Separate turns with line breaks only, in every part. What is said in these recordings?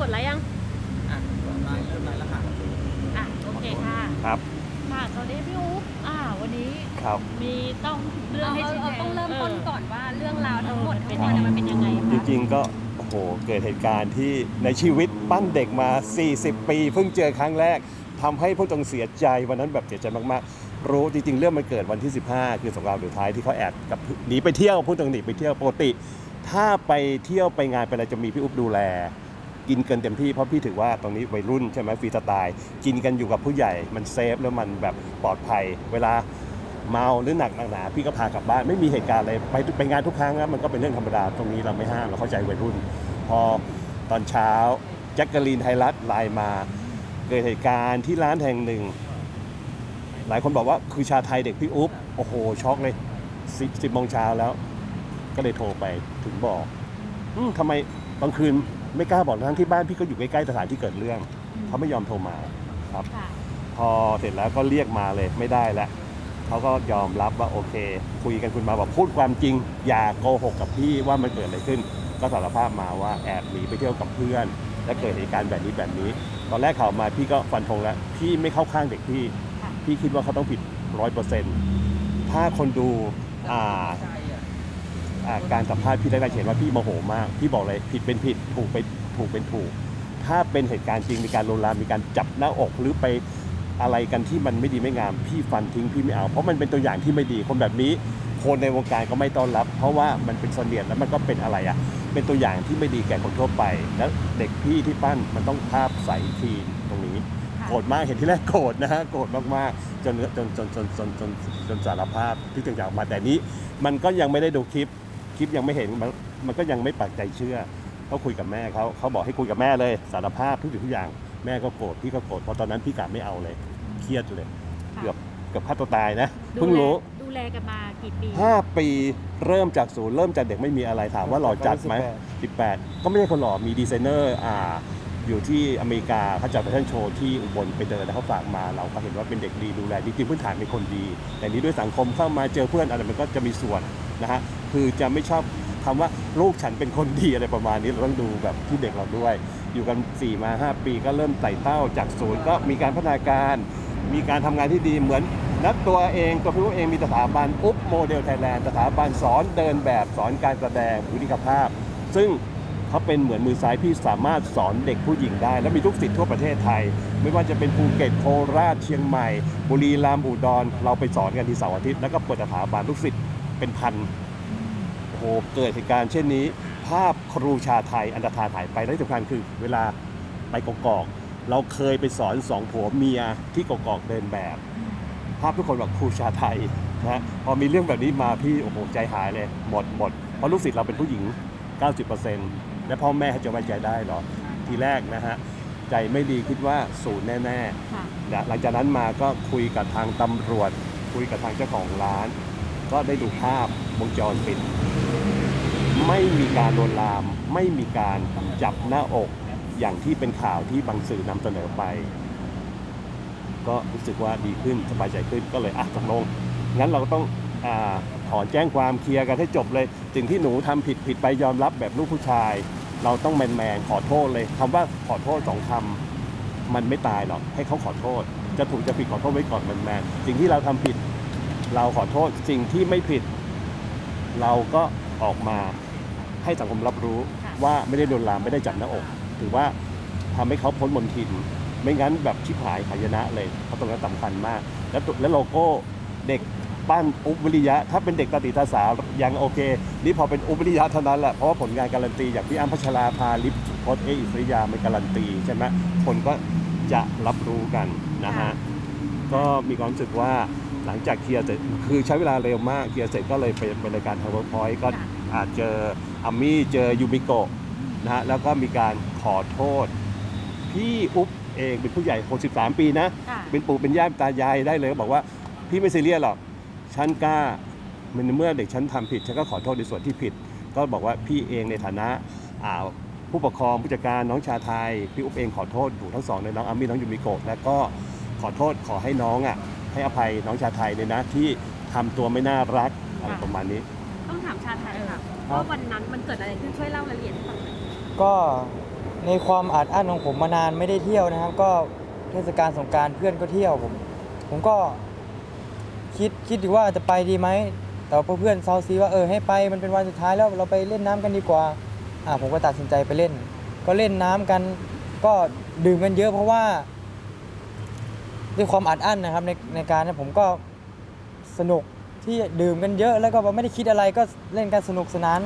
กดไลค์ยัง
อะไลน์เริ่มไลน์แล้วค่ะ
อะ โอเคค่ะ
ครับ
ค่ะสวัสดีพี่อุ๊บอ่า วันนี้
ครับ
มีต้องเรื่อง
เอา
ให้
เอา
ชี้แจ
เอา
ง
ต้องเริ่มต้นก่อนว่าเรื่องราวทั้งหมด
เป็
ทั้
น
งม
ยังไง
วลเนี่ยมันเป็นยังไง
จ
คะ
ริงๆก็โอ้โหเกิดเหตุการณ์ที่ในชีวิตปั้นเด็กมา 40 ปี เพิ่งเจอครั้งแรกทำให้พวกตรงเสียใจวันนั้นแบบเสียใจมากๆ รู้จริงๆ เรื่องมันเกิดวันที่ 15 คือสงกรานต์สุดท้ายที่เขาแอบกับหนีไปเที่ยวพูดตรงหนีไปเที่ยวปกติ ถ้าไปเที่ยวไปงานไปอะไรจะมีพี่อุ๊บดูแล กินเกินเต็มที่เพราะพี่ถือว่าตรงนี้วัยรุ่นใช่ไหมฟรีสไตล์ กินกันอยู่กับผู้ใหญ่มันเซฟแล้วมันแบบปลอดภัย เวลาเมาหรือหนักหนาพี่ก็พากลับบ้านไม่มีเหตุการณ์อะไรไปไปงานทุกครั้งนะมันก็เป็นเรื่องธรรมดาตรงนี้เราไม่ห้ามเราเข้าใจวัยรุ่น พอตอนเช้าแจ็คกะลีนไทยรัฐไลน์มา เกิดเหตุการณ์ที่ร้านแห่งหนึ่ง หลายคนบอกว่าคือชาไทยเด็กพี่อุ๊บโอ้โหช็อกเลยสิบสิบโมงเช้าแล้ว ก็เลยโทรไปถึงบอกอทำไมบางคืน ไม่กล้าบอกทั้งที่บ้านพี่ก็อยู่ใกล้ๆสถานที่เกิดเรื่องเขาไม่ยอมโทรมาครับ
ค่ะ
พอเสร็จแล้วก็เรียกมาเลยไม่ได้แล้วเขาก็ยอมรับว่าโอเค คุยกันคุณมาบอกพูดความจริง อย่าโกหกกับพี่ว่ามันเกิดอะไรขึ้น ก็สารภาพมาว่าแอบหนีไปเที่ยวกับเพื่อน และเกิดเหตุการณ์แบบนี้แบบนี้ ตอนแรกข่าวมาพี่ก็ฟันธงแล้วพี่ไม่เข้าข้างเด็กพี่
ค่ะ
พี่คิดว่าเขาต้องผิดร้อยเปอร์เซ็นต์ถ้าคนดูอ่า
ใจ อะ
อ่าการสัมภาษณ์พี่ได้เห็นว่าพี่โมโหมาก พี่บอกเลยผิดเป็นผิดถูกเป็นถูกเป็นถูก ถ้าเป็นเหตุการณ์จริงมีการลวนลามมีการจับหน้าอกหรือไปอะไรกันที่มันไม่ดีไม่งาม พี่ฟันทิ้งพี่ไม่เอา เพราะมันเป็นตัวอย่างที่ไม่ดีคนแบบนี้คนในวงการก็ไม่ต้อนรับ เพราะว่ามันเป็นเสนียดแล้วมันก็เป็นอะไรอะเป็นตัวอย่างที่ไม่ดีแก่คนทั่วไป แล้วเด็กพี่ที่ปั้นมันต้องภาพใสทีนตรงนี้
ค่ะ
โกรธมากเห็นที่แรกโกรธนะฮะโกรธมากๆจนจนจนจนจนจนจนสารภาพที่ถึงจากออกมาแต่นี้ มันก็ยังไม่ได้ดูคลิปค ลิปยังไม่เห็นมันมันก็ยังไม่ปักใจเชื่อเขาคุยกับแม่เขาเขาบอกให้คุยกับแม่เลย สารภาพทุกสิ่งทุกอย่างแม่ก็โกรธพี่ก็โกรธเพราะตอนนั้นพี่กาไม่เอาเลยเครียดเลย
ค่ะ
เกือบเกือบฆ่าตัวตายนะ
ดู
เพิ่ง
แล
รู้
ดูแลกันมากี่ปี
5ปีเริ่มจากศูนย์เริ่มจากเด็กไม่มีอะไรถามว่าหล่อจัดไหม18ก็ไม่ใช่คนหล่อมีดีไซเนอร์อ่าอยู่ที่อเมริกาเขาจัดแฟชั่นโชว์ที่อุบลไปเดินแล้วเขาฝากมาเราก็เห็นว่าเป็นเด็กดีดูแลจริงๆพื้นฐานเป็นคนดี แต่นี้ด้วยสังคมเข้ามาเจอเพื่อนอะไรมันก็จะมีส่วน นะฮะคือจะไม่ชอบคำว่าลูกฉันเป็นคนดีอะไรประมาณนี้เราต้องดูแบบที่เด็กเราด้วย อยู่กัน 4 มา 5 ปีก็เริ่มไต่เต้าจากศูนย์ก็มีการพัฒนาการ มีการทำงานที่ดีเหมือนนักตัวเองตัวพี่ว่าเองมีสถาบันอุ๊บโมเดลไทยแลนด์สถาบันสอนเดินแบบสอนการแสดงบุคลิกภาพ ซึ่งเขาเป็นเหมือนมือซ้ายพี่สามารถสอนเด็กผู้หญิงได้ และมีทุกสิทธิ์ทั่วประเทศไทย ไม่ว่าจะเป็นภูเก็ตโคราชเชียงใหม่ บุรีรัมย์อุดร เราไปสอนกันที่เสาร์อาทิตย์แล้วก็เปิดสถาบันลูกศิษย์ เป็นพันโอ้โหเกิดเหตุการณ์เช่นนี้ ภาพครูชาไทยอันตรธานหายไปและที่สำคัญคือเวลาไปกกอก เราเคยไปสอนสองผัวเมียที่กกอกเดินแบบ ภาพทุกคนบอกครูชาไทยนะฮะพอมีเรื่องแบบนี้มาพี่โอ้โหใจหายเลยหมดหมดเพราะลูกศิษย์เราเป็นผู้หญิง 90%และพ่อแม่จะไว้ใจได้เหรอทีแรกนะฮะใจไม่ดีคิดว่าศูนย์แน่
ค่ะ
ๆนะหลังจากนั้นมาก็คุยกับทางตำรวจ คุยกับทางเจ้าของร้าน ก็ได้ดูภาพวงจรปิด ไม่มีการโดนลาม ไม่มีการจับหน้าอกอย่างที่เป็นข่าวที่บางสื่อนำเสนอไป ก็รู้สึกว่าดีขึ้นสบายใจขึ้นก็เลยอะตกลงงั้นเราต้องอถอนแจ้งความเคลียร์กันให้จบเลยสิ่งที่หนูทำผิดผิดไปยอมรับแบบลูกผู้ชาย เราต้องแมนแมนๆขอโทษเลยคำว่าขอโทษสองคำมันไม่ตายหรอกให้เขาขอโทษ จะถูกจะผิดขอโทษไว้ก่อนแมนแมนๆสิ่งที่เราทำผิด เราขอโทษสิ่งที่ไม่ผิด เราก็ออกมาให้สังคมรับรู้
ค่ะ
ว่าไม่ได้โดนลามไม่ได้จับหน้าอกถือว่าทำให้เขาพ้นมนทิน ไม่งั้นแบบชิบหายหายนะเลยเพราะตรงนั้นสำคัญมาก แล้วตัวและโลโก้เด็กปั้นอุบวิริยะ ถ้าเป็นเด็กตาติตาสาวยังโอเค นี่พอเป็นอุบวิริยะเท่านั้นแหละเพราะว่าผลงานการันตีอย่างพี่อ้ำพัชราภาลิปโพสเออิสริยามันการันตีใช่ไหมคนก็จะรับรู้กันนะฮะก็มีความรู้สึกว่า หลังจากเคลียร์เสร็จคือใช้เวลาเร็วมากเคลียร์เสร็จก็เลยไปไปรายการ PowerPoint ก็
ค่ะ
อาจเจออามี่เจอยูมิโกะนะฮะแล้วก็มีการขอโทษ พี่อุ๊บเองเป็นผู้ใหญ่63ปีนะ
ค่ะ
เป็นปู่เป็นย่าเป็นตายายได้เลยบอกว่าพี่ไม่ซีเรียสหรอกฉันกล้ามันเมื่อเด็กฉันทำผิดฉันก็ขอโทษในส่วนที่ผิด ก็บอกว่าพี่เองในฐานะอ่าผู้ปกครองผู้จัดการน้องชาไทยพี่อุ๊บเองขอโทษถูกทั้งสองเลยน้องอามี่น้องยูมิโกะแล้วก็ขอโทษขอให้น้องอะ ให้อภัยน้องชาไทยเลยนะ ที่ทำตัวไม่น่ารักอะไรประมาณนี้
ต้องถามชาไทยค่ะ
ครับ
ว่าวันนั้นมันเกิดอะไรขึ้นช่วยเล่ารายละเอียดให้ฟังหน่อย
ก็
ในความอัดอั้นของผมมานานไม่ได้เที่ยวนะครับ ก็เทศกาลสงกรารเพื่อนก็เที่ยวผม ผมก็คิดคิดอยู่ว่าจะไปดีไหมแต่ว่าเพื่อนเซาซีว่าเออให้ไปมันเป็นวันสุดท้ายแล้วเราไปเล่นน้ำกันดีกว่าอ่าผมก็ตัดสินใจไปเล่น ก็เล่นน้ำกัน ก็ดื่มกันเยอะเพราะว่า ด้วยความอัดอั้นนะครับในในการผมก็สนุกที่ดื่มกันเยอะแล้วก็ไม่ได้คิดอะไรก็เล่นกันสนุกสนาน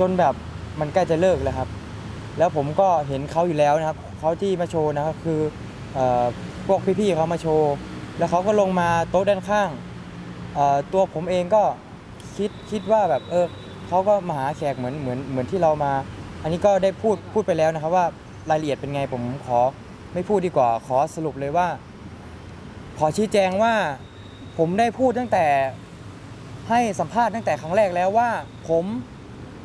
จนแบบมันใกล้จะเลิกแล้วครับ แล้วผมก็เห็นเขาอยู่แล้วนะครับเขาที่มาโชว์นะครับคืออพวกพี่ๆเขามาโชว์ แล้วเขาก็ลงมาโต๊ะด้านข้าง ตัวผมเองก็คิดคิดว่าแบบเออเขาก็มาหาแขกเหมือนเหมือนเหมือนที่เรามา อันนี้ก็ได้พูดพูดไปแล้วนะครับว่ารายละเอียดเป็นไงผมขอไม่พูดดีกว่าขอสรุปเลยว่า ขอชี้แจงว่าผมได้พูดตั้งแต่ให้สัมภาษณ์ตั้งแต่ครั้งแรกแล้วว่า ผม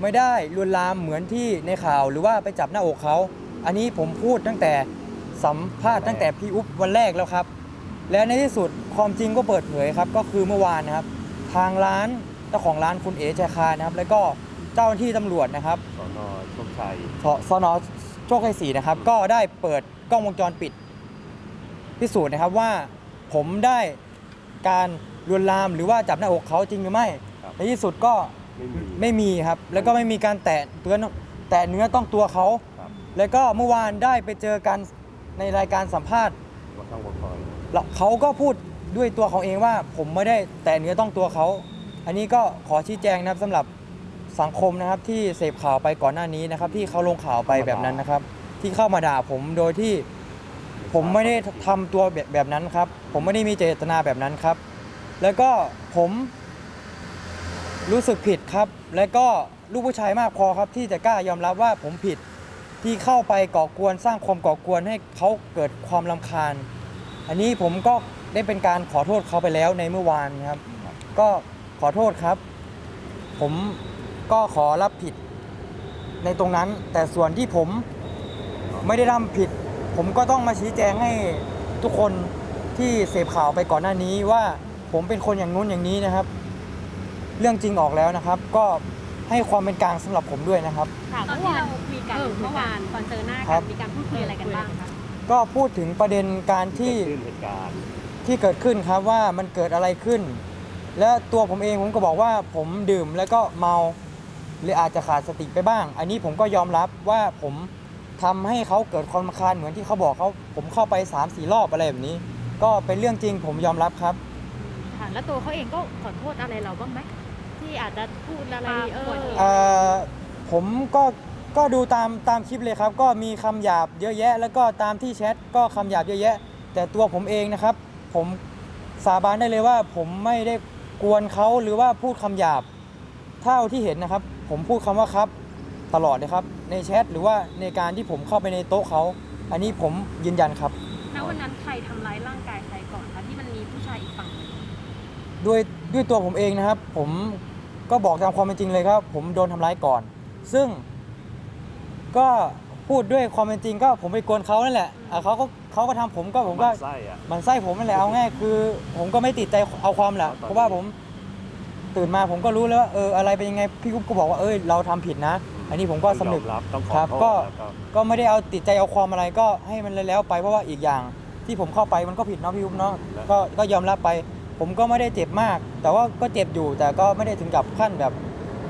ไม่ได้ลวนลามเหมือนที่ในข่าวหรือว่าไปจับหน้าอกเขา อันนี้ผมพูดตั้งแต่สัมภาษณ์ตั้งแต่พี่อุ๊บวันแรกแล้วครับ และในที่สุดความจริงก็เปิดเผยครับ ก็คือเมื่อวานนะครับ ทางร้านเจ้าของร้านคุณเอ๋ใจคานะครับ แล้วก็เจ้าหน้าที่ตำรวจนะครับ
สอนอโชคชัย
สสนโชคชัยศรีนะครับ ก็ได้เปิดกล้องวงจรปิดพิสูจน์นะครับว่า ผมได้การลวนลามหรือว่าจับหน้าอกเขาจริงหรือไม่
ครับ
ในที่สุดก็
ไม่มี
ไม่มีครับ แล้วก็ไม่มีการแตะเตือนแตะเนื้อต้องตัวเขา
ครับ
แล้วก็เมื่อวานได้ไปเจอกันในรายการสัมภาษณ์
ว่าข้างวงคอย
แล้วเขาก็พูดด้วยตัวเขาเองว่าผมไม่ได้แตะเนื้อต้องตัวเขา อันนี้ก็ขอชี้แจงนะครับสำหรับสังคมนะครับที่เสพข่าวไปก่อนหน้านี้นะครับ ที่เขาลงข่าวไปแบบนั้นนะครับ ที่เข้ามาด่าผมโดยที่ ผมไม่ได้ทำตัวแบบแบบนั้นครับ ผมไม่ได้มีเจตนาแบบนั้นครับ แล้วก็ผมรู้สึกผิดครับ แล้วก็ลูกผู้ชายมากพอครับ ที่จะกล้ายอมรับว่าผมผิดที่เข้าไปก่อกวนสร้างความก่อกวนให้เขาเกิดความลำคาญ อันนี้ผมก็ได้เป็นการขอโทษเขาไปแล้วในเมื่อวานครับ ก็ขอโทษครับ ผมก็ขอรับผิดในตรงนั้น แต่ส่วนที่ผมไม่ได้ทำผิด ผมก็ต้องมาชี้แจงให้ทุกคนที่เสพข่าวไปก่อนหน้านี้ว่าผมเป็นคนอย่างนู้นอย่างนี้นะครับ เรื่องจริงออกแล้วนะครับ ก็ให้ความเป็นกลางสำหรับผมด้วยนะครับ
ค่ะ
ตอน
เมื่อ
ที่
วาน
เราคุยกัน
เออ
เมื่อวานตอนเจอหน้า
ครั
กับ นมีการพูดคุยอะไรกันบ้างคะ
ก็พูดถึงประเด็นการที่
เกิดขึ้นเหตุการณ์
ที่เกิดขึ้นครับว่ามันเกิดอะไรขึ้น และตัวผมเองผมก็บอกว่าผมดื่มแล้วก็เมาหรืออาจจะขาดสติไปบ้าง อันนี้ผมก็ยอมรับว่าผม ทำให้เขาเกิดความรำคาญเหมือนที่เขาบอกเขาผมเข้าไป3ามสี่รอบอะไรแบบนี้ ก็เป็นเรื่องจริงผมยอมรับครับ
ค่ะแล้วตัวเขาเองก็ขอโทษอะไรเราบ้างไหมที่อาจจะพูดอะไรเออ
เอ่อผมก็ก็ดูตามตามคลิปเลยครับ ก็มีคำหยาบเยอะแยะ แล้วก็ตามที่แชทก็คำหยาบเยอะแยะ แต่ตัวผมเองนะครับ ผมสาบานได้เลยว่า ผมไม่ได้กวนเขาหรือว่าพูดคำหยาบ เท่าที่เห็นนะครับ ผมพูดคำว่าครับ ตลอดเลยครับ ในแชทหรือว่าในการที่ผมเข้าไปในโต๊ะเขา อันนี้ผมยืนยันครับ
ณวันนั้นใครทำร้ายร่างกายใครก่อนคะที่มันมีผู้ชายอีกฝั่งหนึ่ง
ด้วยด้วยตัวผมเองนะครับ ผมก็บอกตามความเป็นจริงเลยครับ ผมโดนทำร้ายก่อน ซึ่ง ก็พูดด้วยความเป็นจริงก็ผมไปกวนเขานั่นแหละอะเขาก็เขาก็ทำผมก็ผมก็
นไส้อะ
มันไส้ผมนั่นแหละเอาง่ายคือ ผมก็ไม่ติดใจเอาความแหละ
เอาตอนนี้
เพราะว่าผมตื่นมาผมก็รู้แล้วว่าเอออะไรเป็นยังไงพี่กุ๊บก็บอกว่าเอยเราทำผิดนะอั นนี้ผมก็สำนึก
ยอมรับต้องขอ
ครับ
โทษ
ก็
แล้วก็
ก็ไม่ได้เอาติดใจเอาความอะไรก็ให้มันแล้วๆไปเพราะว่าอีกอย่างที่ผมเข้าไปมันก็ผิดเนาะพี่อุ๊บเนาะก็ก็ยอมรับไป ผมก็ไม่ได้เจ็บมาก แต่ว่าก็เจ็บอยู่แต่ก็ไม่ได้ถึงกับขั้นแบบ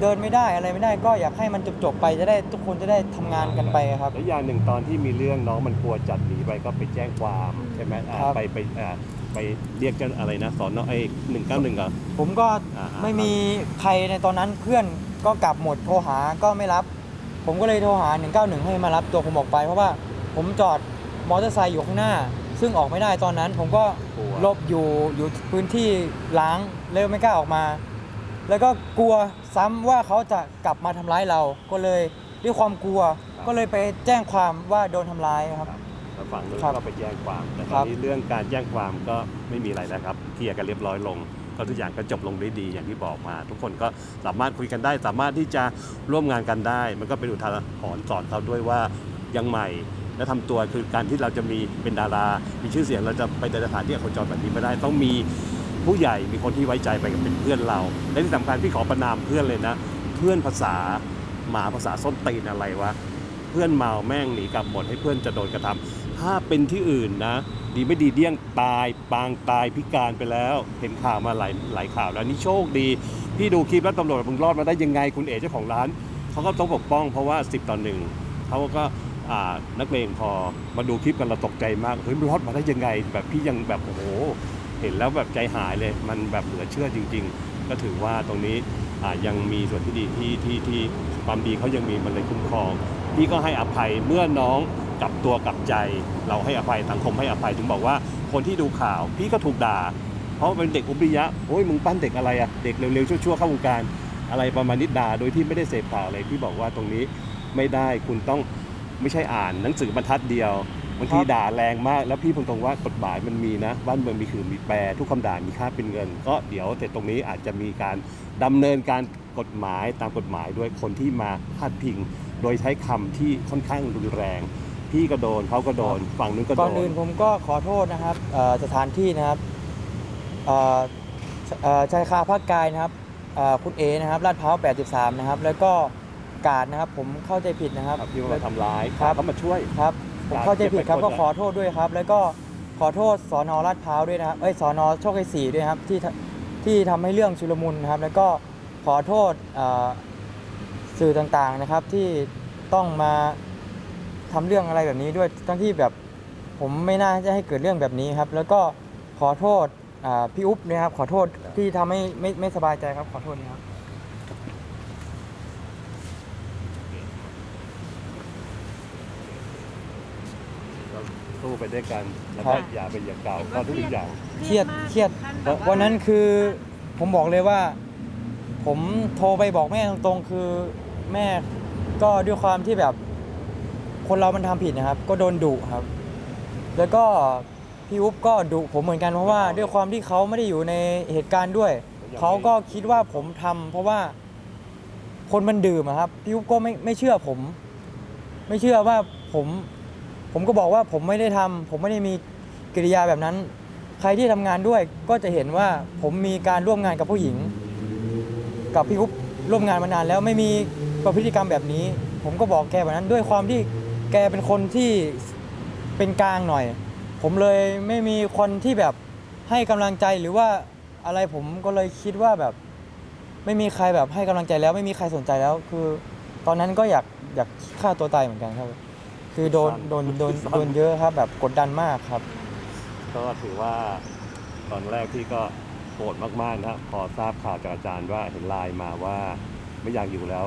เดินไม่ได้อะไรไม่ได้ก็อยากให้มันจบๆไปจะได้ทุกคนจะได้ทำงานกันไปครับ
แล้วอย่างหนึ่งตอนที่มีเรื่องน้องมันกลัวจัดหนีไปก็ไปแจ้งความใช่ไหมอ่า
ครับ
ไปไปอ่าไปเรียกกันอะไรนะสอนอไอ้หนึ่งเก้าหนึ่งอะ
ผมก็
อ่าๆ
ไม่มีใครในตอนนั้นเพื่อน ก็กลับหมดโทรหาก็ไม่รับ ผมก็เลยโทรหา 191 ให้มารับตัวผมออกไป เพราะว่าผมจอดมอเตอร์ไซค์อยู่ข้างหน้า ซึ่งออกไม่ได้ตอนนั้น ผมก็
กลัว
หลบอยู่อยู่พื้นที่ล้างเลยไม่กล้าออกมา แล้วก็กลัวซ้ำว่าเขาจะกลับมาทำร้ายเรา ก็เลยด้วยความกลัวก็เลยไปแจ้งความว่าโดนทำร้ายครับ
แล้วฝั่งนู้น
ครับ
ก็ไปแจ้งความแต่ต
ครั
อน
บ
นี้เรื่องการแจ้งความก็ไม่มีอะไรแล้วครับเคลียร์กันเรียบร้อยลง ก็ทุกอย่างก็จบลงด้วยดีอย่างที่บอกมา ทุกคนก็สามารถคุยกันได้ สามารถที่จะร่วมงานกันได้ มันก็เป็นอุทาหรณ์สอนเขาด้วยว่ายังใหม่และทำตัวคือการที่เราจะมีเป็นดารา มีชื่อเสียงเราจะไปในสถานที่คนจรแบบนี้ไม่ได้ ต้องมีผู้ใหญ่มีคนที่ไว้ใจไปกับเป็นเพื่อนเรา และที่สำคัญพี่ขอประนามเพื่อนเลยนะ เพื่อนภาษาหมาภาษาส้นตีนอะไรวะ เพื่อนเมาแม่งหนีกลับหมดให้เพื่อนจะโดนกระทำ ถ้าเป็นที่อื่นนะ ดีไม่ดีเดี้ยงตาย ปางตายพิการไปแล้ว เห็นข่าวมาหลายหลายข่าวแล้วนี่โชคดี พี่ดูคลิปแล้วตำรวจมึงรอดมาได้ยังไงคุณเอ๋เจ้าของร้านเขาก็ต้องปกป้องเพราะว่า 10ต่อหนึ่งเขาก็นักเลงพอมาดูคลิปกันเราตกใจมากเฮ้ยมันรอดมาได้ยังไง แบบพี่ยังแบบโอ้โหเห็นแล้วแบบใจหายเลยมันแบบเหลือเชื่อจริง ๆ ก็ถือว่าตรงนี้ยังมีส่วนที่ดีที่ที่ที่ความดีเขายังมีมันเลยคุ้มครองพี่ก็ให้อภัยเมื่อน้อง กลับตัวกลับใจเราให้อภัยสังคมให้อภัยถึงบอกว่าคนที่ดูข่าวพี่ก็ถูกด่า เพราะเป็นเด็กอุบิยะโอ้ยมึงปั้นเด็กอะไรอะเด็กเร็วๆชั่วๆเข้าวงการอะไรประมาณนี้ด่าโดยที่ไม่ได้เสพข่าวอะไรพี่บอกว่าตรงนี้ไม่ได้คุณต้องไม่ใช่อ่านหนังสือบรรทัดเดียวบางทีด่าแรงมากแล้วพี่พูดตรงว่ากฎหมายมันมีนะ บ้านเมืองมีคือมีแปรทุกคำด่ามีค่าเป็นเงิน ก็เดี๋ยวแต่ตรงนี้อาจจะมีการดำเนินการกฎหมายตามกฎหมายด้วยคนที่มาพาดพิง โดยใช้คำที่ค่อนข้างรุนแรง พี่ก็โดนเขาก็โดน ฝั่งนู้นก็โด
ก่อน
น
อื่นผมก็ขอโทษนะครับเอ่อสถานที่นะครับเอ่อเอ่อชายคาภาคกายนะครับเอ่อคุณเอนะครับลาดพร้าว83 นะครับ แล้วก็กาดนะครับ ผมเข้าใจผิดนะครับ
ครับที่ว่าทำร้าย
ครับ
เขามาช่วย
ครับผม
ครับ
เข้าใจผิดครับ
เก็บไว้
ก็
ก่อนนะ
ขอโทษด้วยครับ แล้วก็ขอโทษสอนอลาดพร้าวด้วยนะครับเอ้ยสอนอโชคชัยสี่ด้วยครับที่ทที่ทำให้เรื่องชุลมุนนะครับ แล้วก็ขอโทษเอ่อสื่อต่างๆนะครับที่ต้องมา ทำเรื่องอะไรแบบนี้ด้วยทั้งที่แบบผมไม่น่าจะให้เกิดเรื่องแบบนี้ครับ แล้วก็ขอโทษอ่าพี่อุ๊บนะครับขอโทษที่ทำให้ไม่ไม่สบายใจครับขอโทษนะครับ
สู้ไปด้วยกันแล้ว
ครั
ก็
บ
อย่าเป็นอย่างเก่าก็ทุกอย่าง
เครียด
มาก
เครียด
ถึงขั้นแบบา
วันนั้นคือผมบอกเลยว่า ผมโทรไปบอกแม่ตรงๆ คือแม่ก็ด้วยความที่แบบ คนเรามันทำผิดนะครับ ก็โดนดุครับ แล้วก็พี่อุ๊บก็ดุผมเหมือนกันเพราะว่าด้วยความที่เขาไม่ได้อยู่ในเหตุการณ์ด้วย เขาก็คิดว่าผมทำเพราะว่าคนมันดื่มอะครับพี่อุ๊บก็ไม่ไม่เชื่อผม ไม่เชื่อว่าผมผมก็บอกว่าผมไม่ได้ทำผมไม่ได้มีกิริยาแบบนั้น ใครที่ทำงานด้วยก็จะเห็นว่าผมมีการร่วมงานกับผู้หญิง กับพี่อุ๊บร่วมงานมานานแล้วไม่มีประพฤติกรรมแบบนี้ ผมก็บอกแกแบบนั้นด้วยความที่ แกเป็นคนที่เป็นกลางหน่อย ผมเลยไม่มีคนที่แบบให้กำลังใจหรือว่าอะไรผมก็เลยคิดว่าแบบ ไม่มีใครแบบให้กำลังใจแล้วไม่มีใครสนใจแล้ว คือ ตอนนั้นก็อยากอยากฆ่าตัวตายเหมือนกันครับ คือโดนโดนโดนโดนเยอะครับ แบบกดดันมากครับ
ก็ถือว่าตอนแรกที่ก็โกรธมากๆนะครับพอทราบข่าวจากอาจารย์ว่าเห็นไลน์มาว่าไม่อยากอยู่แล้ว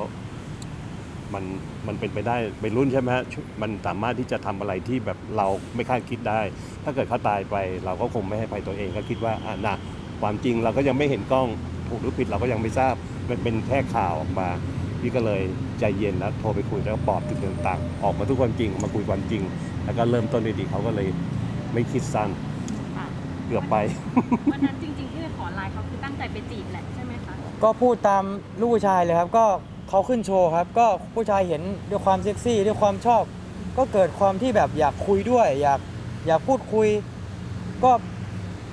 มันมันเป็นไปได้เป็นรุ่นใช่ไหมฮะชุมันสามารถที่จะทำอะไรที่แบบเราไม่คาดคิดได้ ถ้าเกิดเขาตายไป เราก็คงไม่ให้ไปตัวเองก็คิดว่าอะนะความจริงเราก็ยังไม่เห็นกล้องถูกหรือผิดเราก็ยังไม่ทราบมันเป็นแค่ข่าวออกมาพี่ก็เลยใจเย็นแล้วโทรไปคุยแล้วก็ปลอบจุดต่างๆ ออกมาทุกความจริงมาคุยความจริง แล้วก็เริ่มต้นดีๆเขาก็เลยไม่คิดสั้น
ค่ะ
เกือบไป
วันนั้นจริงๆที่ไปขอไลน์เขาคือตั้งใจไปจีบแหละใช่ไหมคะ
ก็พูดตามลูกผู้ชายเลยครับก็ เขาขึ้นโชว์ครับ ก็ผู้ชายเห็นด้วยความเซ็กซี่ด้วยความชอบ ก็เกิดความที่แบบอยากคุยด้วย อยากอยากพูดคุย ก็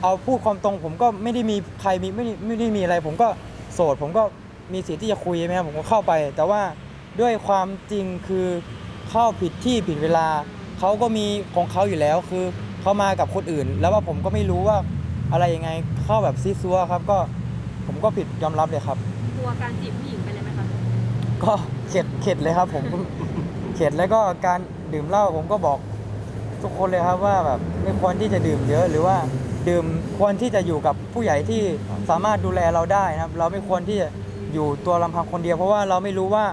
เอาพูดความตรงผมก็ไม่ได้มีใครมีไม่ไม่ได้มีอะไร ผมก็โสด ผมก็มีสิทธิ์ที่จะคุยใช่ไหมครับผมก็เข้าไป แต่ว่าด้วยความจริงคือเข้าผิดที่ผิดเวลาเขาก็มีของเขาอยู่แล้วคือเขามากับคนอื่น แล้วว่าผมก็ไม่รู้ว่าอะไรยังไงเข้าแบบซีซัวครับ ก็ผมก็ผิดยอมรับเลยครับ
กลัวการจีบผู้หญิง
ก็เข็ดเข็ดเลยครับ ผม เข็ดแล้วก็การดื่มเหล้าผมก็บอกทุกคนเลยครับว่าแบบไม่ควรที่จะดื่มเยอะหรือว่าดื่มควรที่จะอยู่กับผู้ใหญ่ที่สามารถดูแลเราได้นะครับ เราไม่ควรที่จะอยู่ตัวลำพังคนเดียว เพราะว่าเราไม่รู้ว่า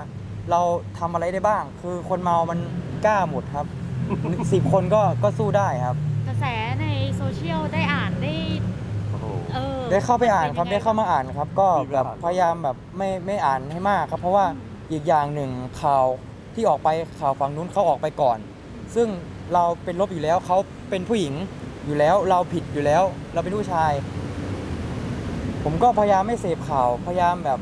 เราทำอะไรได้บ้าง คือคนเมามันกล้าหมดครับ สิบคนก็ก็สู้ได้ครับ
กระแสในโซเชียลได้อ่านได้
โอ้โห
เออ
ได้เข้าไปอ่านครับ
ป็
ได้
นยังง
เข้ามาอ่านครับ ก็
มีเว
แบ
ลา
บ
อ่าน
พยายามแบบไม่ไม่อ่านให้มากครับ เพราะว่าอี กอย่างหนึ่งข่าวที่ออกไปข่าวฝั่งนู้นเขาออกไปก่อน ซึ่งเราเป็นลบอยู่แล้วเขาเป็นผู้หญิงอยู่แล้วเราผิดอยู่แล้ว เราเป็นผู้ชาย ผมก็พยายามไม่เสพข่าวพยายามแบบ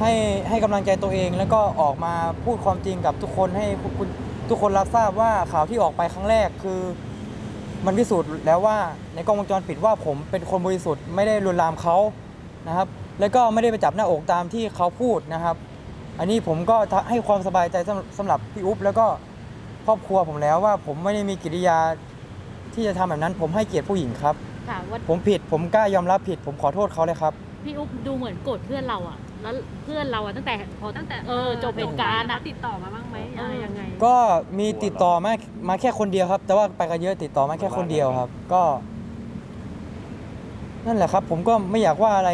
ให้ให้กำลังใจตัวเองแล้วก็ออกมาพูดความจริงกับทุกคนให้คุณทุกคนรับทราบว่าข่าวที่ออกไปครั้งแรกคือ มันพิสูจน์แล้วว่าในกล้องวงจรปิดว่าผมเป็นคนบริสุทธิ์ไม่ได้ลวนลามเขานะครับ แล้วก็ไม่ได้ไปจับหน้าอกตามที่เขาพูดนะครับ อันนี้ผมก็ให้ความสบายใจสำหรับสำหรับพี่อุ๊บแล้วก็ครอบครัวผมแล้วว่าผมไม่ได้มีกิริยาที่จะทำแบบนั้น ผมให้เกียรติผู้หญิงครับ
ค่ะว่า
ผมผิดผมกล้ายอมรับผิด ผมขอโทษเขาเลยครับ
พี่อุ๊บดูเหมือนโกรธเพื่อนเราอะแล้วเพื่อนเราอะตั้งแต่พอ
ตั้งแต่
เออจบเหตุการณ์อะ
ติดต่อมาบ้างไหมอะไรยังไง
ก็มีติดต่อมามาแค่คนเดียวครับ แต่ว่าไปกันเยอะติดต่อมาแค่คนเดียวครับ ก็ นั่นแหละครับ ผมก็ไม่อยากว่าอะไร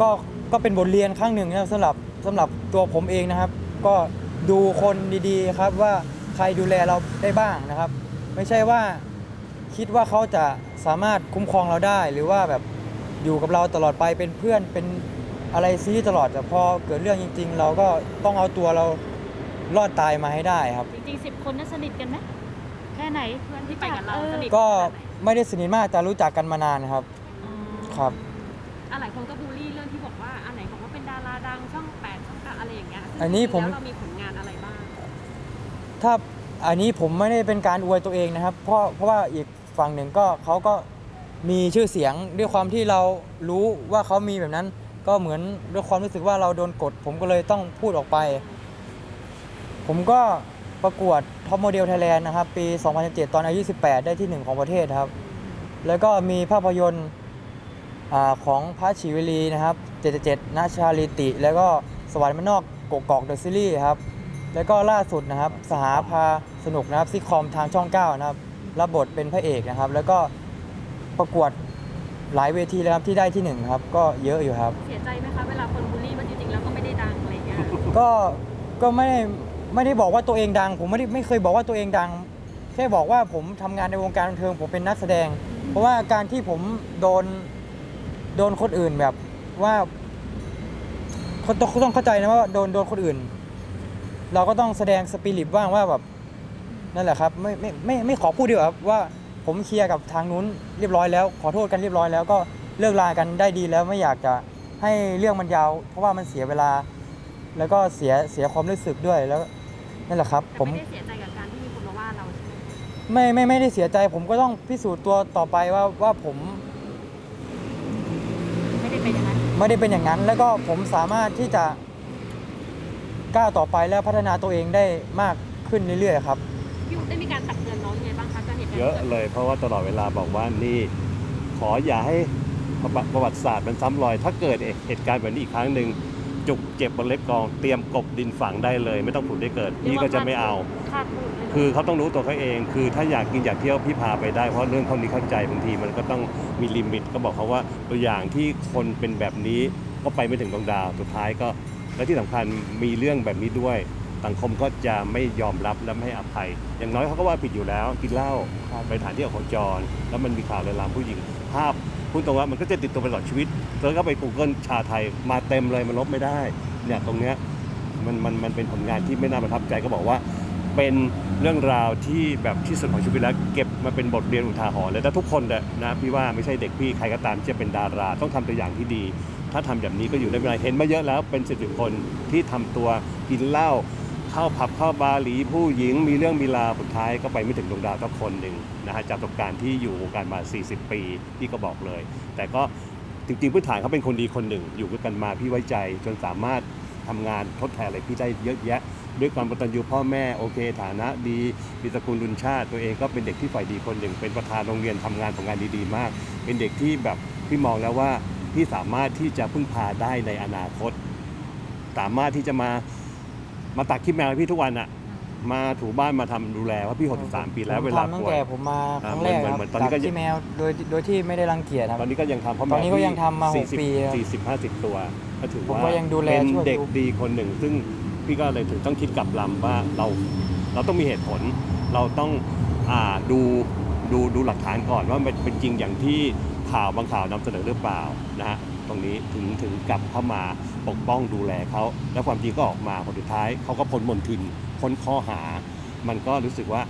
ก็ก็เป็นบทเรียนครั้งหนึ่งนะครับสำหรับสำหรับตัวผมเองนะครับ ก็ดูคนดีๆครับว่าใครดูแลเราได้บ้างนะครับ ไม่ใช่ว่าคิดว่าเขาจะสามารถคุ้มครองเราได้ หรือว่าแบบอยู่กับเราตลอดไปเป็นเพื่อนเป็นอะไรซีตลอดแต่พอเกิดเรื่องจริง ๆ เราก็ต้องเอาตัวเรารอดตายมาให้ได้ครับ
จริงๆสิบคนนั้นสนิทกันไหมแค่ไหน
เพื่อนที่ไปกับเรา
ออ
สนิท
ก็ไม่ได้สนิทมากแต่รู้จักกันมานานครับ
อ๋อ
ครับ
อะหลายคนก็บูลลี่ ดาราดังช่องแปดช่องเก้าอะไรอย่างเงี้ยซึ่ง
อันนี้ผม
จริงๆแล้วเรามีผลงานอะไรบ้าง
ถ้าอันนี้ผมไม่ได้เป็นการอวยตัวเองนะครับ เพราะเพราะว่าอีกฝั่งหนึ่งก็เขาก็มีชื่อเสียงด้วยความที่เรารู้ว่าเขามีแบบนั้น ก็เหมือนด้วยความรู้สึกว่าเราโดนกด ผมก็เลยต้องพูดออกไป ผมก็ประกวดท็อปโมเดลไทยแลนด์นะครับ ปี 2017 ตอนอายุ 18 ได้ที่หนึ่งของประเทศครับ แล้วก็มีภาพยนตร์อาของพระชีวลีนะครับ 77นาชาลิติ แล้วก็สวรรค์มันนอกกกอกเดอะซีรีส์ครับ แล้วก็ล่าสุดนะครับ สหาพาสนุกนะครับซิทคอมทางช่อง 9 นะครับ รับบทเป็นพระเอกนะครับ แล้วก็ประกวดหลายเวทีแล้วครับที่ได้ที่หนึ่งครับ ก็เยอะอยู่ครับ
เสียใจไหมคะเวลาคนบูลลี่ว่าจริงๆแล้วก็ไม่ได้ดังอะไรเงี้ย
ก็ก็ไม่ได้ไม่ได้บอกว่าตัวเองดัง ผมไม่ได้ไม่เคยบอกว่าตัวเองดัง แค่บอกว่าผมทำงานในวงการบันเทิงผมเป็นนักแสดง เพราะว่าการที่ผมโดนโดนคนอื่นแบบว่า เขาต้องต้องเข้าใจนะว่าโดนโดนคนอื่น เราก็ต้องแสดงสปิริตบ้างว่าแบบนั่นแหละครับไม่ไม่ไม่ไม่ขอพูดดีกว่าครับว่าผมเคลียร์กับทางนู้นเรียบร้อยแล้ว ขอโทษกันเรียบร้อยแล้วก็เลิกลากันได้ดีแล้วไม่อยากจะให้เรื่องมันยาว เพราะว่ามันเสียเวลา แล้วก็เสียเสียความรู้สึกด้วยแล้วนั่นแหละครับ ผม
ไม่ได้เสียใจกับการที่มีคนมาว่าเราใช่ไหม
ไม่ไม่ไม่ได้เสียใจผมก็ต้องพิสูจน์ตัวต่อไปว่าว่าผม
ไม่ได้เป็นอย่างนั้น
ไม่ได้เป็นอย่างนั้น แล้วก็ผมสามารถที่จะก้าวต่อไปและพัฒนาตัวเองได้มากขึ้นเรื่อยๆครับ
พี่อุ๊บได้มีการตักเตือนน้องยังไงบ้างคะกับเหตุการณ์
เยอะเลยเพราะว่าตลอดเวลาบอกว่านี่ขออย่าให้ประวัติศาสตร์มันซ้ำรอย ถ้าเกิดเหตุการณ์แบบนี้อีกครั้งหนึ่ง จุกเจ็บบนเล็บกองเตรียมกบดินฝังได้เลย ไม่ต้องผุดได้เกิดพี่ก็จะไม่เอา
คาดพูดเลย
คือเขาต้องรู้ตัวเขาเอง คือถ้าอยากกินอยากเที่ยวพี่พาไปได้เพราะเรื่องเขานี้เข้าใจบางทีมันก็ต้องมีลิมิต ก็บอกเขาว่าตัวอย่างที่คนเป็นแบบนี้ก็ไปไม่ถึงดวงดาวสุดท้ายก็ และที่สำคัญมีเรื่องแบบนี้ด้วยสังคมก็จะไม่ยอมรับและไม่ให้อภัย อย่างน้อยเขาก็ว่าผิดอยู่แล้วกินเหล้า
ครับ
ไปฐานที่อโคจร แล้วมันมีข่าวเรือนรามผู้หญิงภาพ พูดตรงว่ามันก็จะติดตัวไปตลอดชีวิตเธอก็ไป Google ชาไทยมาเต็มเลยมันลบไม่ได้เนี่ยตรงเนี้ยมันมันมันเป็นผลงานที่ไม่น่าประทับใจก็บอกว่า เป็นเรื่องราวที่แบบที่สุดของชีวิตแล้วเก็บมาเป็นบทเรียนอุทาหรณ์เลยแต่ทุกคนเนี่ยนะพี่ว่าไม่ใช่เด็กพี่ใครก็ตามที่จะเป็นดารา ต้องทำตัวอย่างที่ดี ถ้าทำแบบนี้ก็อยู่ได้ไม่นานเห็นมาเยอะแล้วเป็นสิบสิบคนที่ทำตัวกินเหล้า เข้าผับเข้าบาร์หลีผู้หญิงมีเรื่องมีราวสุดท้ายก็ไปไม่ถึงดวงดาวสักคนหนึ่งนะฮะจากประสบการณ์ที่อยู่วงการมา 40 ปีพี่ก็บอกเลย แต่ก็จริงๆพื้นฐานเขาเป็นคนดีคนหนึ่ง อยู่ด้วยกันมาพี่ไว้ใจ จนสามารถทำงานทดแทนอะไรพี่ได้เยอะแยะ ด้วยความกตัญญูพ่อแม่โอเค ฐานะดีมีตระกูลรุนชาติ ตัวเองก็เป็นเด็กที่ฝ่ายดีคนหนึ่ง เป็นประธานโรงเรียนทำงานของงานดีๆ มาก เป็นเด็กที่แบบพี่มองแล้วว่าพี่สามารถที่จะพึ่งพาได้ในอนาคต สามารถที่จะมา มาตักขี้แมวให้พี่ทุกวันอะมาถูบ้านมาทำดูแลเพราะพี่63ปีแล้ว
ผม
เวลา
ทำตั้ง
ป่วย
แต่ผมมาครั้งแรก
เหมือน
ครับ
เหมือนตอนนี้
จาก
ก็ยัง
ที่แมวโดยโดยที่ไม่ได้รังเกียจครับ
ตอนนี้ก็ยังทำเพราะ
ตอนนี้ก็ยังทำมาหก
40
ปีครับ
สี่สิบห้าสิบตัว ก็ถือ
ผม
ว่า
ก็ยังดูแล
เป็น
ช่วย
เด็ก
ดู
ดีคนหนึ่ง ซึ่งพี่ก็เลยถึงต้องคิดกลับลำว่าเราเราต้องมีเหตุผล เราต้องอ่าดูดูดูหลักฐานก่อนว่ามันเป็นจริงอย่างที่ข่าวบางข่าวนำเสนอหรือเปล่านะฮะ ตรงนี้ถึงถึงกลับเข้ามาปกป้องดูแลเขาแล้วความจริงก็ออกมาผลสุดท้ายเขาก็พ้นมนทินพ้นข้อหา มันก็รู้สึกว่า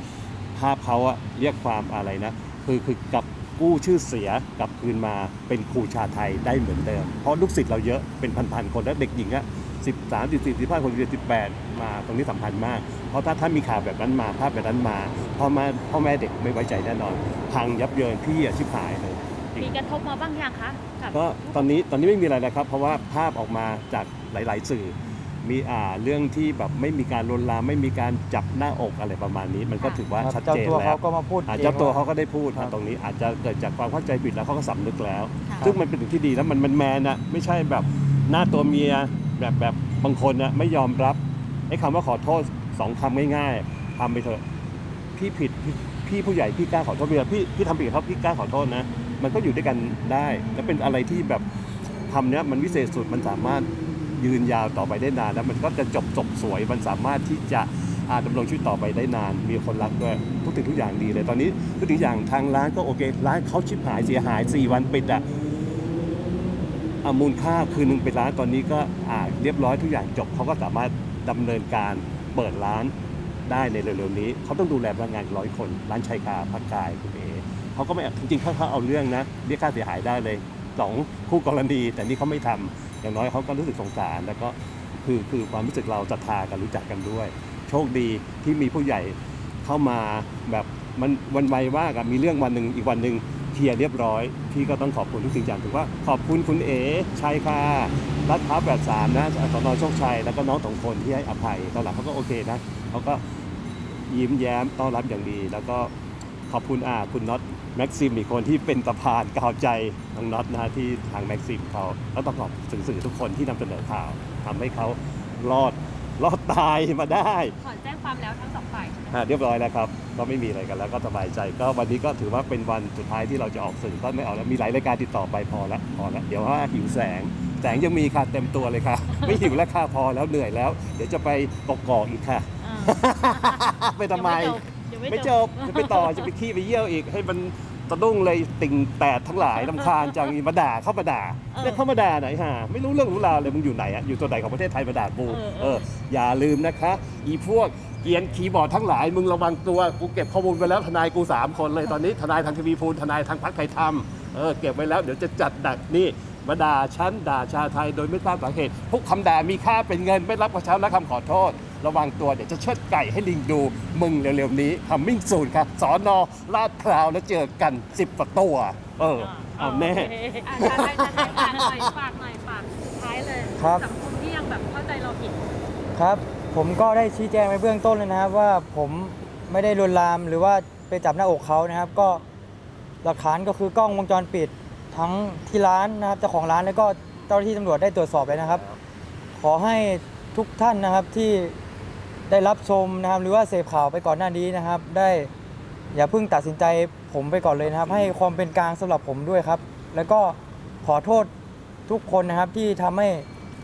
ภาพเขาอะเรียกความอะไรนะคือคือกับกู้ชื่อเสียกลับคืนมาเป็นครูชาไทยได้เหมือนเดิม เพราะลูกศิษย์เราเยอะเป็นพันๆคนและเด็กหญิงอะสิบสามสิบสี่สิบห้าคนสิบแปดมาตรงนี้สำคัญมาก เพราะถ้าถ้ามีข่าวแบบนั้นมาภาพแบบนั้นมาพ่อแม่พ่อแม่เด็กไม่ไว้ใจแน่นอน พังยับเยินพี่อะชิบหายเลย
มีกระทบมาบ้างยังคะกับ
ก็ตอนนี้ตอนนี้ไม่มีอะไรแล้วครับ เพราะว่าภาพออกมาจากหลาย ๆ สื่อ มีอ่าเรื่องที่แบบไม่มีการลวนลามไม่มีการจับหน้าอกอะไรประมาณนี้ มันก็ถือว่า
ครับ
ชัด
เจ้า
เจน
ตัว
แล้
เขา
ว
ก็มาพูด
อา
อง
เจ้าตัว
ว่
เขาก็ได้พูด
ครับ
ตรงนี้อาจจะเกิดจากความเข้าใจผิดแล้วเขาก็สำนึกแล้ว
ค่ะ
ซึ่งมันเป็นสิ่งที่ดีแล้วมันมันแมนอะไม่ใช่แบบหน้าตัวเมียแบบแบบบางคนนะไม่ยอมรับไอ้คำว่าขอโทษสองคำง่ายๆทำไปเถอะพี่ผิดพี่พี่ผู้ใหญ่พี่กล้าขอโทษพี่พี่พี่ทำผิดกับเขาพี่กล้าขอโทษนะ มันก็อยู่ด้วยกันได้ แล้วเป็นอะไรที่แบบคำเนี้ยมันวิเศษสุดมันสามารถยืนยาวต่อไปได้นาน แล้วมันก็จะจบจบสวยมันสามารถที่จะอาดำรงชีวิตต่อไปได้นาน มีคนรักด้วยทุกสิ่งทุกอย่างดีเลย ตอนนี้ทุกสิ่งอย่างทางร้านก็โอเค ร้านเขาชิบหายเสียหาย 4 วันปิดอะอมูลค่าคืนหนึ่งเป็นล้านตอนนี้ก็อ่าเรียบร้อยทุกอย่างจบเขาก็สามารถดำเนินการเปิดร้านได้ในเร็วๆนี้ เขาต้องดูแลพนักงานร้อยคน ร้านชัยกาพักกายคุณเอ เขาก็ไม่จริงๆถ้าเขาเอาเรื่องนะเรียกค่าเสียหายได้เลยสองคู่กรณีแต่นี่เขาไม่ทำอย่างน้อยเขาก็รู้สึกสงสารแล้วก็คือคือความรู้สึกเราศรัทธากันรู้จักกันด้วย โชคดีที่มีผู้ใหญ่เข้ามาแบบมันวันไวมากอะมีเรื่องวันหนึ่งอีกวันหนึ่งเคลียร์เรียบร้อยพี่ก็ต้องขอบคุณทุกสิ่งอย่างถือว่าขอบคุณคุณเอ๋ชัยค่ะรัฐพร้าแปดสามนะสนโชคชัยแล้วก็น้องสองคนที่ให้อภัยตอนหลังเขาก็โอเคนะเขาก็ยิ้มแย้มต้อนรับอย่างดีแล้วก็ ขอบคุณอ่าคุณน็อตแม็กซิมอีกคนที่เป็นสะพานกาวใจน้องน็อตนะฮะที่ทางแม็กซิมเขาแล้วต้องขอบถึงสื่อทุกคนที่นำเสนอข่าวทำให้เขารอดรอดตายมาได้
ถอนแจ้งความแล้วทั้งสองฝ่ายใช่ไหม
อ่าเรียบร้อยแล้วครับ ก็ไม่มีอะไรกันแล้วก็สบายใจ ก็วันนี้ก็ถือว่าเป็นวันสุดท้ายที่เราจะออกสื่อก็ไม่เอาแล้ว มีหลายรายการติดต่อไปพอแล้วพอแล้วเดี๋ยวว่าหิวแสง แสงยังมีค่ะเต็มตัวเลยค่ะ ไม่หิวแล้วค่ะพอแล้วเหนื่อยแล้ว เดี๋ยวจะไปกกอกอีกค่ะ
อ่า
ไปทำไม
ยัง
ไม่จบ จะไปต่อจะไปขี้ไปเยี่ยวอีกให้มันสะดุ้งเลยติ่งแตดทั้งหลายลำคาญจังอีมาด่าเข้ามาด่าเนี่ยเข้ามาด่าไหนฮะไม่รู้เรื่องรู้ราวเลยมึงอยู่ไหนอะอยู่ตัวไหนของประเทศไทยมาด่ากูเอออย่าลืมนะคะ อีพวกเกรียนคีย์บอร์ดทั้งหลาย มึงระวังตัวกูเก็บข้อมูลไปแล้วทนายกูสามคนเลยตอนนี้ทนายทางทีวีพูลทนายทางพักไทยธรรมเออเก็บไว้แล้วเดี๋ยวจะจัดดักนี่มาด่าฉันด่าชาวไทยโดยไม่ทราบสาเหตุพวกคำด่ามีค่าเป็นเงินไม่รับกระเช้าและคำขอโทษ ระวังตัวเดี๋ยวจะเชิดไก่ให้ลิงดู มึงเร็วๆนี้ทำมิ่งสูนครับสอนอลาดพร้าวแล้วเจอกันสิบกว่าตัว เออ เอาแน่
โอเค
อะจะให้จะให้ฝากหน่อยฝากหน่อยฝากท้ายเลย
ครับ
สังคมที่ยังแบบเข้าใจเราผิด
ครับ ผมก็ได้ชี้แจงไปเบื้องต้นเลยนะครับว่าผมไม่ได้ลวนลามหรือว่าไปจับหน้าอกเขานะครับ ก็หลักฐานก็คือกล้องวงจรปิดทั้งที่ร้านนะครับเจ้าของร้านแล้วก็เจ้าหน้าที่ตำรวจได้ตรวจสอบเลยนะครับ ขอให้ทุกท่านนะครับที่ ได้รับชมนะครับ หรือว่าเสพข่าวไปก่อนหน้านี้นะครับ ได้อย่าเพิ่งตัดสินใจผมไปก่อนเลยนะครับ ให้ความเป็นกลางสำหรับผมด้วยครับ แล้วก็ขอโทษทุกคนนะครับที่ทำให้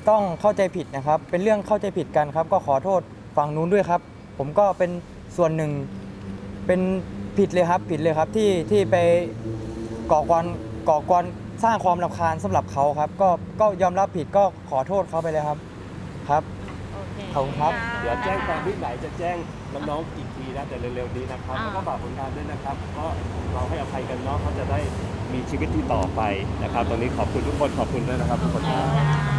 ต้องเข้าใจผิดนะครับ เป็นเรื่องเข้าใจผิดกันครับ ก็ขอโทษฝั่งนู้นด้วยครับ ผมก็เป็นส่วนหนึ่งเป็นผิดเลยครับผิดเลยครับที่ที่ไปก่อกวนก่อกวนสร้างความรำคาญสำหรับเขาครับ ก็ก็ยอมรับผิดก็ขอโทษเขาไปเลยครับครับ ขอบคุณครับ
เดี๋ยวแจ้งความที่ไหนจะแจ้งน้องๆอีกทีนะแต่เร็วๆนี้นะครับ
อ่า
แล้วก็ฝากผลงานด้วยนะครับ ก็เราให้อภัยกันเนาะเขาจะได้มีชีวิตที่ต่อไปนะครับ ตอนนี้ขอบคุณทุกคนขอบคุณด้วยนะครับทุกคนครับ
ค่ะ